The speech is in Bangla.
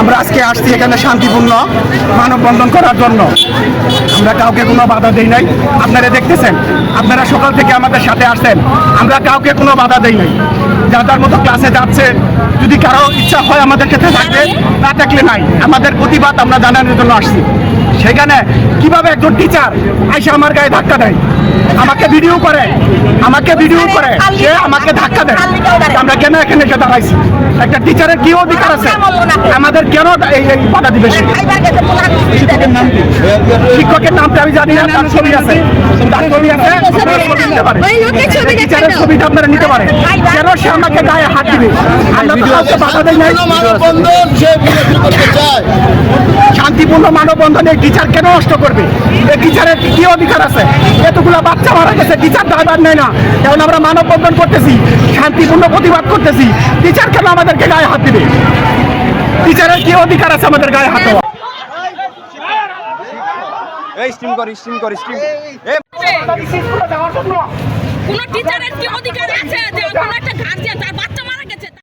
আমরা আজকে আসছি এখানে শান্তিপূর্ণ মানববন্ধন করার জন্য। আমরা কাউকে কোনো বাধা দেই নাই। আপনারা দেখতেছেন, আপনারা সকাল থেকে আমাদের সাথে আসছেন। আমরা কাউকে কোনো বাধা দেই নাই। যার যার মতো ক্লাসে যাচ্ছে। যদি কারও ইচ্ছা হয় আমাদের ক্ষেত্রে থাকবে না থাকলে নাই। আমাদের প্রতিবাদ আমরা জানানোর জন্য আসছি। সেখানে কীভাবে একজন টিচার আইসে আমার গায়ে ধাক্কা দেয়? আমাকে ভিডিও করে। আমাকে ভিডিও করে। সে আমাকে ধাক্কা দেয়। কেন এখানে এসে দাঁড়াইছি একটা টিচারের কি অধিকার আছে? আমাদের কেন এই বাধা দিবে? শিক্ষকের নামটা আমি জানি না তার ছবি আছে। তার ছবি আছে টিচারের ছবিটা আপনারা নিতে পারেন। কেন সে আমাকে গায়ে হাত দিবে? আমরা তো কাউকে বাধা নাই। শান্তিপূর্ণ মানববন্ধনে টিচার কেন নষ্ট করবে? এই টিচারের কি অধিকার আছে? এতগুলো বাচ্চা মারা গেছে টিচার ড্রাইভার নেয় না। কারণ আমরা মানববন্ধন করতেছি শান্তিপূর্ণ প্রতিবাদ করতেছি। টিচার কেন আমাদেরকে গায়ে হাত দিবে? টিচারের কি অধিকার আছে আমাদের গায়ে হাত দেওয়া এই স্ট্রিম কর স্ট্রিম কর স্ট্রিম কোন টিচারের কি অধিকার আছে? যে কোনো একটা গার্জিয়ান তার